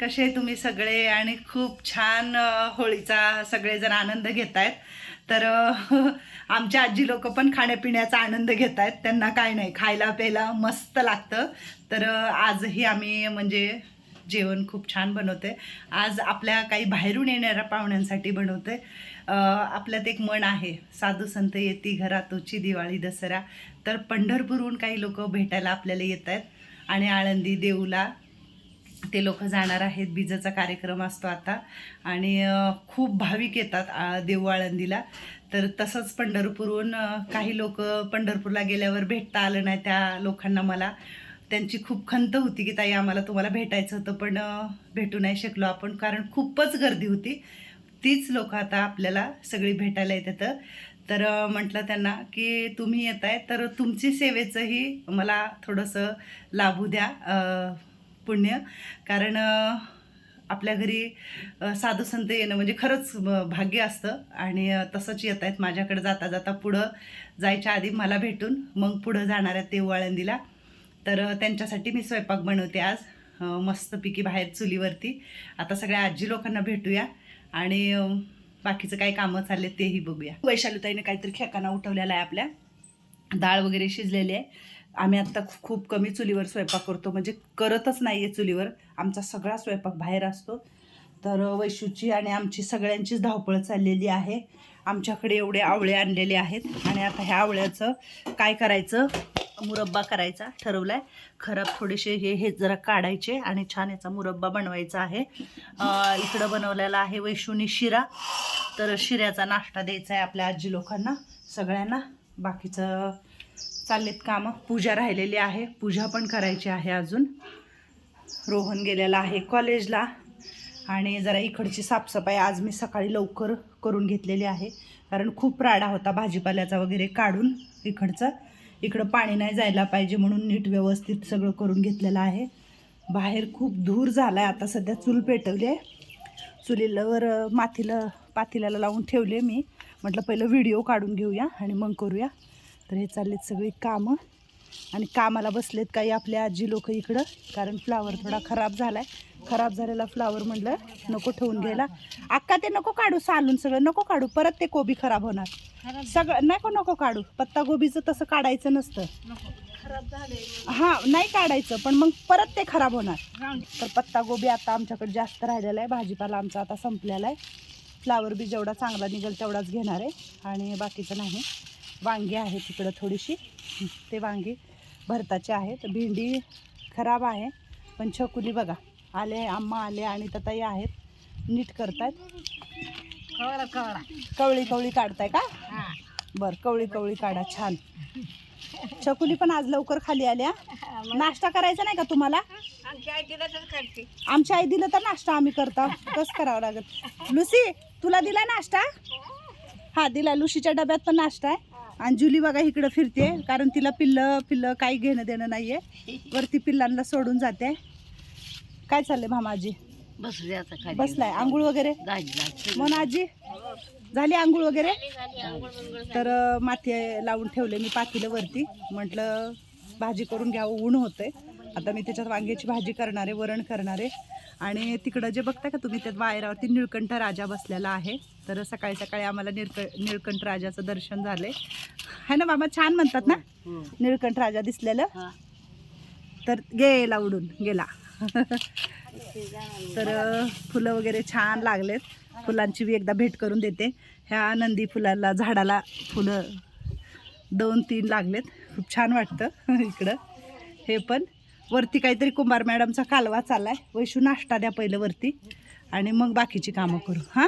कसे तुम्ही सगळे आणि खूप छान होळीचा सगळेजण आनंद घेत आहेत तर आमच्या आजी लोक पण खाण्यापिण्याचा आनंद घेत आहेत त्यांना काय नाही खायला प्यायला मस्त लागतं. तर आजही आम्ही म्हणजे जेवण खूप छान बनवते आज आपल्या काही बाहेरून येणाऱ्या पाहुण्यांसाठी बनवते आपल्यात एक मन आहे साधू संत येती घरातोची दिवाळी दसरा. तर पंढरपूरहून काही लोक भेटायला आपल्याला येत आहेत आणि आळंदी देऊला ते लोक जाणार आहेत बीजाचा कार्यक्रम असतो आता. आणि खूप भाविक येतात आ, आळंदीला तर तसंच पंढरपूरहून काही लोक पंढरपूरला गेल्यावर भेटता आलं नाही त्या लोकांना मला. त्यांची खूप खंत होती की ताई आम्हाला तुम्हाला भेटायचं होतं पण भेटू नाही शकलो आपण कारण खूपच गर्दी होती. तीच लोक आता आपल्याला सगळी भेटायला येतात. तर म्हटलं त्यांना की तुम्ही येत आहे तर तुमची सेवेचंही मला थोडंसं लाभू द्या पुण्य. कारण आपल्या घरी साधू संत येणं म्हणजे खरंच भाग्य असतं. आणि तसंच येत आहेत. माझ्याकडे जाता जाता पुढं जायच्या आधी मला भेटून मग पुढं जाणार आहेत ते आळंदीला तर त्यांच्यासाठी मी स्वयंपाक बनवते आज. मस्तपैकी बाहेर चुलीवरती. आता सगळ्या आजी लोकांना भेटूया. आणि बाकीचं काय कामं चालले तेही बघूया. वैशालुताईने काहीतरी खेकाना उठवलेला आहे आपल्या. डाळ वगैरे शिजलेली आहे. आम्ही आत्ता खू- खूप कमी चुलीवर स्वयंपाक करतो. म्हणजे करतच नाही आहे चुलीवर. आमचा सगळा स्वयंपाक बाहेर असतो. तर वैशूची आणि आमची सगळ्यांचीच धावपळ चाललेली आहे. आमच्याकडे एवढे आवळे आणलेले आहेत. आणि आता ह्या आवळ्याचं काय करायचं? मुरब्बा करायचा ठरवला आहे खराब थोडेसे हे हे जरा काढायचे आणि छान याचा मुरब्बा बनवायचा आहे. इकडं बनवलेला आहे वैशूनी शिरा. तर शिऱ्याचा नाश्ता द्यायचा आहे आपल्या आजी लोकांना सगळ्यांना. बाकीचं चाललेत कामं. पूजा राहिलेली आहे. पूजा पण करायची आहे अजून. रोहन गेलेला आहे कॉलेजला. आणि जरा इकडची साफसफाई आज मी सकाळी लवकर करून घेतलेली आहे. कारण खूप राडा होता भाजीपाल्याचा वगैरे काढून इकडचं. इकडं पाणी नाही जायला पाहिजे म्हणून नीट व्यवस्थित सगळं करून घेतलेलं आहे. बाहेर खूप धूर झाला आहे आता सध्या चूल पेटवली आहे चुलीलावर अं, मातीला पातेल्याला लावून ठेवले मी. म्हटलं पहिलं व्हिडिओ काढून घेऊया आणि मग करूया. तर हे चाललेत सगळी कामं. आणि कामाला बसलेत काही आपल्या आजी लोक इकडं कारण फ्लावर थोडा खराब झाला आहे खराब झालेला फ्लावर म्हटलं नको ठेवून घ्यायला. अक्का ते नको काढू सालून सगळं नको काढू. परत ते कोबी खराब होणार. सगळं नको नको काढू. पत्ता गोबीचं तसं काढायचं नसतं. हां नाही काढायचं पण मग परत ते खराब होणार. तर पत्ता गोबी आता आमच्याकडे जास्त राहिलेला आहे. भाजीपाला आमचा आता संपलेला आहे. फ्लावर बी जेवढा चांगला निघेल तेवढाच घेणार आहे. आणि बाकीचं नाही. वांगी आहे तिकडं थोडीशी. ते वांगी भरताचे आहेत भेंडी खराब आहे पण छकुली बघा. आले आम्हा आले आणि तताई आहेत. नीट करतायत. कवळा कवळा. काढताय का? हा. बरं कवळी कवळी काढा. छान. छकुली पण आज लवकर खाली आल्या. नाश्ता करायचा नाही का तुम्हाला? आमच्या आई दिलं तर नाश्ता आम्ही करतो. कसं करावं लागेल. लुसी तुला दिला नाश्ता? हा दिला लुसीच्या डब्यात पण नाश्ता आहे. आणि जुली बघा इकडं फिरते कारण तिला पिल्लं पिल्लं काही घेणं देणं नाहीये. वरती पिल्लांना सोडून जाते. काय चाललंय मामाजी बसले बसलाय. आंघोळ वगैरे? मन आजी? झाली आंघोळ वगैरे? तर माती लावून ठेवले मी पातीला वरती. म्हटलं भाजी करून घ्यावं ऊन होतंय. आता मी त्याच्यात वांग्याची भाजी करणार आहे वरण करणार. आहे आणि तिकडं जे बघता का तुम्ही त्यात वायरावरती निळकंठ राजा बसलेला आहे. तर सकाळी सकाळी आम्हाला निळक निळकंठ राजाचं दर्शन झालंय. है ना मामा छान म्हणतात ना? निळकंठ राजा दिसलेलं? तर गेला उडून गेला. तर फुलं वगैरे छान लागलेत. फुलांची बी एकदा भेट करून देते. ह्या नंदी फुलाला झाडाला फुलं दोन तीन लागलेत. खूप छान वाटतं इकडं. हे पण. वरती काहीतरी कुंभार मॅडमचा कालवा चाललाय. वैशू नाश्ता द्या पहिलं वरती. आणि मग बाकीची कामं करू. हां?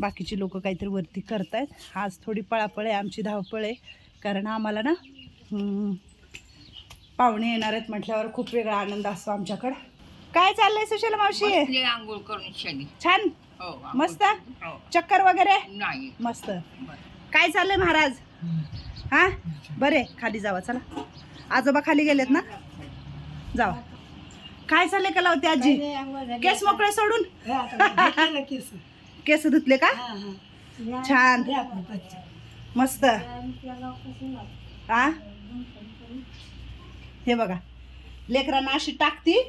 बाकीची लोक काहीतरी वरती करतायत. आज थोडी पळापळ आहे आमची धावपळ आहे. कारण आम्हाला ना पाहुणे येणार आहेत म्हटल्यावर खूप वेगळा आनंद असतो आमच्याकडं. काय चाललंय सुशील मावशी? आंघोळ करून शनी छान? हो. मस्त? हो. चक्कर वगैरे? मस्त. काय चाललंय महाराज? हा? बरे खाली जावा चला. आजोबा खाली गेलेत ना? जावा. काय चाललंय का लावते आजी केस मोकळे सोडून? केस. धुतले का? छान. मस्त. हा हे बघा. लेकरांना अशी टाकती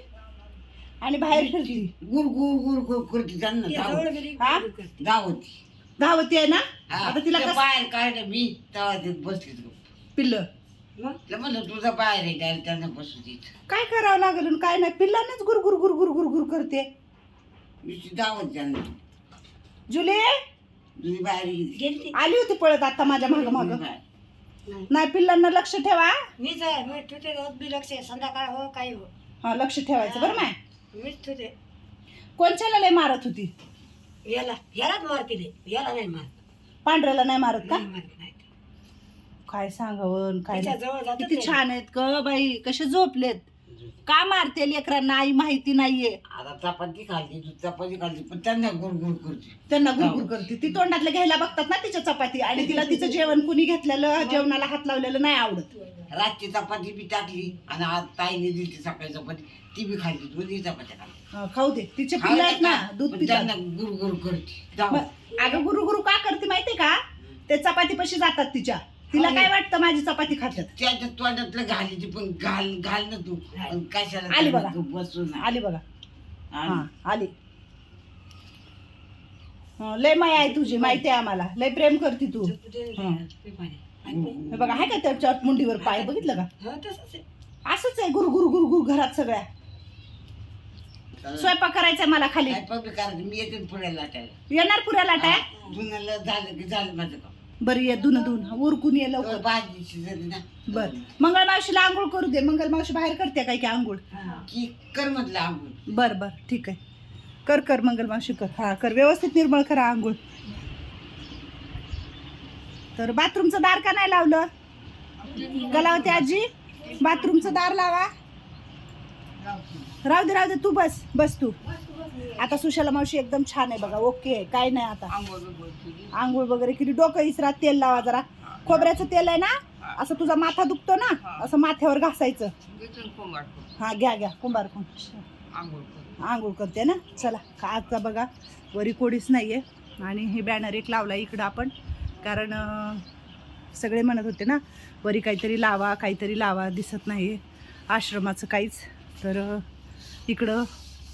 आणि बाहेर फिरती गुर गुर गुर गुर करते त्यांना धावत हा? धावती. धावती आहे ना? हा. आता तिला त्या कसं बाहेर काढलं मी तेव्हा ते गप्प. पिल्लं. तिला म्हणलं तुझा बाहेर आहे त्या- त्यांना बसू देत. काय करावं लागेल आणि काय नाही? पिल्लांनाच गुर गुर गुर गुर गुर गुर करते. मी धावत त्यांना जुले? तुझी बाहेर गेली. आली होती पळत आता माझ्या माग माग. बाहेर. नाही. पिल्लांना लक्ष ठेवा. मीच आहे मी ठेवते रोज बी लक्ष. आहे. संध्याकाळ हो काही हो. हा लक्ष ठेवायचं बरं माय? मीच ठेवते. कोणच्याला लय मारत होती? याला यालाच मारते ते. याला नाही मारत. पांढऱ्याला नाही मारत का? नाही मारत नाही. काय सांगावं काय तिच्या. जवळ किती ते. छान आहेत ग बाई कसे झोपलेत. का मारते लेकरांना आई माहिती नाहीये. आता चपाती खाल्ली तू चपाती खाल्ली पण त्यांना गुर गुर करते. त्यांना गुरगुर करते. ती तोंडातलं घ्यायला बघतात ना तिच्या चपाती आणि तिला तिचं जेवण कुणी घेतलेलं जेवणाला हात लावलेलं नाही आवडत. रातची चपाती बी टाकली आणि आज ताईने दिली सकाळी चपाती ती बी खाल्ली दोन्ही चपात्या खाल्ली खाऊ दे. तिचे पिल्लं आहेत ना दूध पण पितात. त्यांना करते. मग अगं गुरु गुरु का करते माहितीये का? ते चपाती पशी जातात तिच्या. तिला काय वाटतं माझी चपाती खात्यात? त्याच्या तोंडातलं घालीची पण घाल घाल ना तू. पण कशाला आली बघा. त्यांना बसू ना. आली बघा. हा आली. हं, लय माय आहे तुझी माहिती आहे आम्हाला. लय प्रेम करते तू. ते हं. ते ते- हे बघा आहे का त्याच्या मुंडीवर पाय? बघितलं का? हो. असंच आहे गुरु गुरु गुरु गुरु घरात सगळ्या. स्वयंपाक करायचा मला खाली. काय पब्लिक करायचं मी येते पुढे लाटायला. येणार पुऱ्या लाटाय जुन्याला झालं की झालं माझं काम. बरं ये धुन धुन उरकून ये लवकर. भाजी शिजली ना. बर. मंगळ मावशीला आंघोळ करू दे. मंगल मावशी बाहेर करते काय की आंघोळ. की कर म्हटलं आंघोळ. बर बर. ठीक आहे. कर कर मंगल मावशी कर. हा कर. व्यवस्थित निर्मळ करा आंघोळ. तर बाथरूमचं दार का नाही लावलं? कलावती आजी. बाथरूमचं दार लावा. राहू दे राहू दे. तू बस बस तू. आता सुशाला मावशी एकदम छान आहे बघा ओके आहे. काय नाही आता. आंघोळ वगैरे केली. डोकं इसरा तेल लावा जरा. खोबऱ्याचं तेल आहे ना? असं तुझा माथा दुखतो ना? असं माथ्यावर घासायचं. हा घ्या घ्या. कुंभार आंघोळ करते ना? चला. का आता बघा वरी कोडीच नाहीये. आणि हे बॅनर एक लावला इकडं आपण. कारण सगळे म्हणत होते ना वरी काहीतरी लावा काहीतरी लावा. दिसत नाही आश्रमाचं काहीच. तर इकडं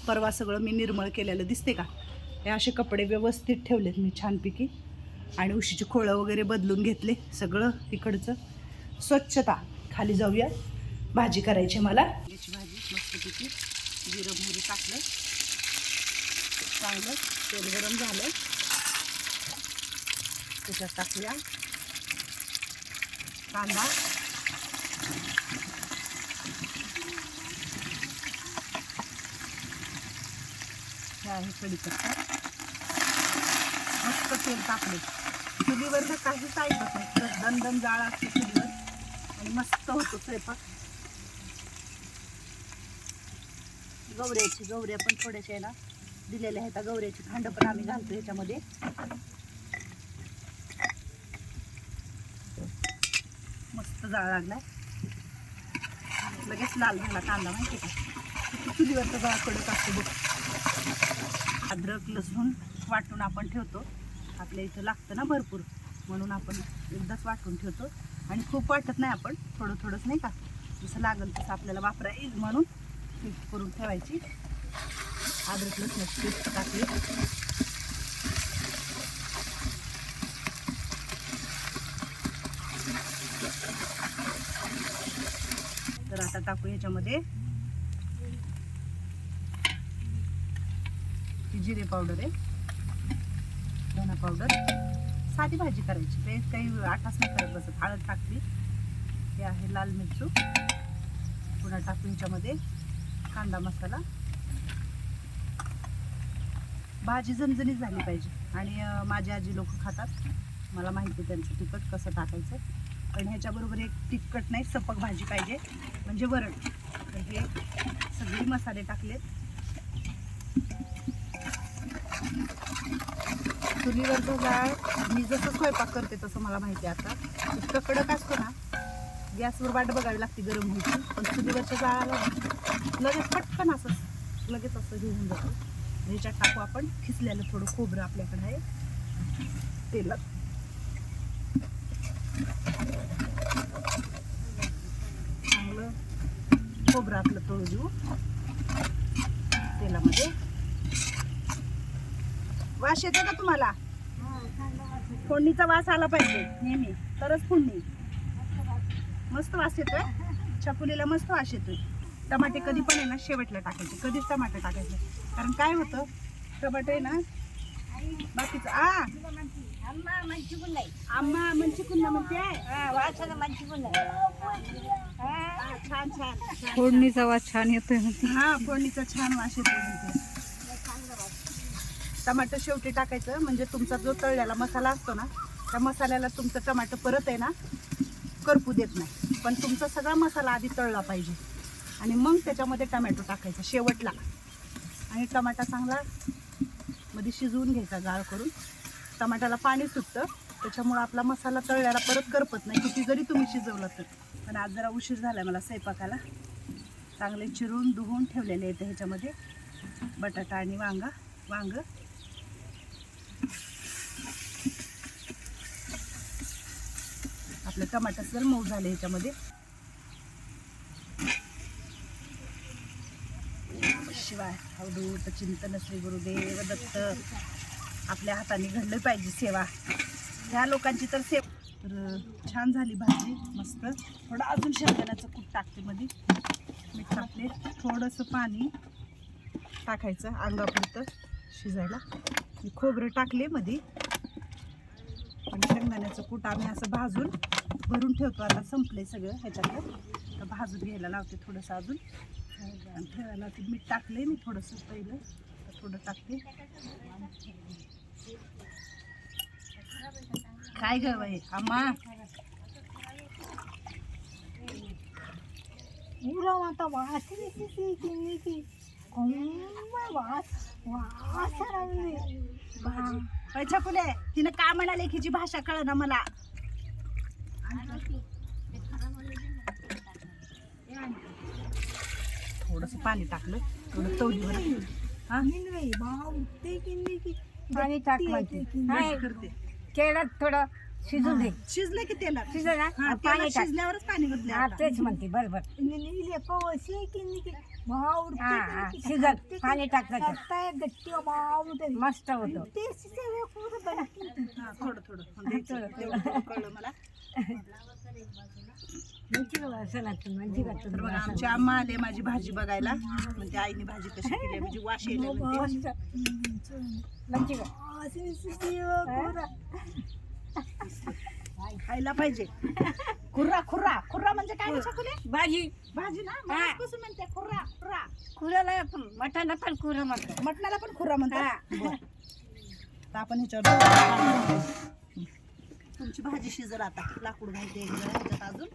परवा सगळं मी निर्मळ केलेलं दिसते का? हे असे कपडे व्यवस्थित ठेवलेत मी छानपैकी. आणि उशीची खोळं वगैरे बदलून घेतले सगळं इकडचं स्वच्छता. खाली जाऊया भाजी करायची मला. याची भाजी मस्तपैकी. जिरं मोहरी टाकलं. चांगलं. तेल गरम झालं. त्याच्यात टाकूया. कांदा. हे आहे कढीपत्ता. मस्त तेल टाकले चुलीवरचं काहीच ऐकत नाही. दणदण जाळ असते चुलीवर. आणि मस्त होतो स्वयंपाक. गवऱ्याची गवऱ्या पण थोड्याशा याला ना दिलेल्या आहेत. गवऱ्याची खांड पण आम्ही घालतो ह्याच्यामध्ये. मस्त जाळ लागलाय. लगेच लाल झाला कांदा माहिती का? किती चुलीवरचा जाळ कडक असतो बघ. अद्रक लसूण वाटून आपण ठेवतो. आपल्या इथं लागतं ना भरपूर. म्हणून आपण एकदाच वाटून ठेवतो. आणि खूप वाटत नाही आपण. थोडं थोडंच नाही का? जसं लागेल तसं आपल्याला वापरा येईल म्हणून हे करून ठेवायची. अद्रक लसूण पेस्ट टाकली. तर आता टाकू ह्याच्यामध्ये जिरे पावडर आहे. धना पावडर साधी भाजी करायची. ते काही आठाच नाही करत बसत. हळद टाकली हे आहे लाल मिरचू. पुन्हा टाकून याच्यामध्ये कांदा मसाला. भाजी झणझणीत झाली पाहिजे. आणि माझी आजी लोक खातात. मला माहिती आहे त्यांचं तिखट कसं टाकायचं. पण ह्याच्याबरोबर एक तिखट नाही सपक भाजी पाहिजे. म्हणजे वरण. तर हे सगळे मसाले टाकलेत. चुलीवरचं जाळ मी जसं स्वयंपाक करते तसं मला माहिती आहे आता. इतकं कडक असतो ना गॅसवर वाट बघावी लागते गरम व्हायची. पण चुलीवरच्या जाळाला लगेच पटकन असं लगेच असं घेऊन जातो. जातं ह्याच्यात टाकू आपण खिसलेलं थोडं खोबरं आपल्याकडे आहे. तेलात. चांगलं खोबरं आपलं तळू देऊ. तेलामध्ये. वास येतो का तुम्हाला? फोडणीचा वास आला पाहिजे नेहमी. तरच फोडणी. मस्त वास येतोय. चकुलीला मस्त वास येतोय. टमाटे कधी पण आहे ना शेवटला टाकायचे. कधीच टमाटे टाकायचे कारण काय होतं टमाटे आहे ना बाकीचं आ. अम्मा मंची म्हणजे म्हणते. हा मंची हा, छान छान. फोडणीचा वास छान येतोय हा फोडणीचा छान वास येतो म्हणते. टमाटर शेवटी टाकायचं. म्हणजे तुमचा जो तळलेला मसाला असतो ना त्या मसाल्याला तुमचं टमाटर परत आहे ना करपू देत नाही. पण तुमचा सगळा मसाला आधी तळला पाहिजे. आणि मग त्याच्यामध्ये टमॅटो टाकायचा शेवटला. आणि टमाटा चांगला मध्ये शिजवून घ्यायचा गाळ करून. टमाट्याला पाणी सुटतं. त्याच्यामुळं आपला मसाला तळल्याला परत करपत नाही. किती जरी तुम्ही शिजवलं तर. पण आज जरा उशीर झाला मला स्वयंपाकाला. चांगले चिरून धुवून ठेवलेले आहेत ह्याच्यामध्ये. बटाटा आणि वांगा वांगं. आपलं टमाटर जर मऊ झाले ह्याच्यामध्ये. शिवाय अवधूत चिंतन श्री गुरुदेव दत्त आपल्या हाताने घडलं पाहिजे सेवा. ह्या लोकांची तर सेवा. तर छान झाली भाजी मस्त. थोडं अजून शेंगदाण्याचं कूट टाकते मध्ये मीठ टाकले थोडंसं पाणी टाकायचं अंगापुरतं शिजायला. खोबरं टाकले मध्ये आणि शेंगदाण्याचं कूट आम्ही असं भाजून भरून ठेवतो. आता संपले सगळं ह्याच्यातलं. तर भाजून घ्यायला लावते थोडंसं अजून. आणि ठेवायला लावते मीठ टाकले मी थोडंसं पहिलं. तर थोडं टाकते. काय ग बाई? आम्हा? पुरा आता वास फुले तिनं का म्हणाले हिची भाषा कळ ना मला? थोडस पाणी टाकलं. थोडं तवलीवर हा? पाणी टाक म्हणते. नाही करते थोडं शिजू दे. शिजले की तेला शिजलं ना? हा, पाणी तेलात टाक. शिजल्यावरच पाणी हा. तेच म्हणते बरोबर हा हा शिजत पाणी टाक त्याच्यात. मस्त होतो. हा, थोडं थोडं. द्यायचं. तेवढं थोडं. कळलं मला. तर बघा आमची आम्हा आले माझी भाजी बघायला. म्हणते आईने भाजी कशी केली म्हणजे वाश येईल. खायला पाहिजे. खुर्रा खुर्रा. खुर्रा म्हणजे काय छकुले? भाजी. भाजी ना? हा. म्हणते खुर्रा खुर्रा. कुराला मटाला पण कुरं म्हणतात मटणाला पण खुर्रा म्हणतात? हा. बरं. आपण ह्याच्यावर तुमची भाजी शिजल आता. लाकूड घालते ह्याच्यात अजून.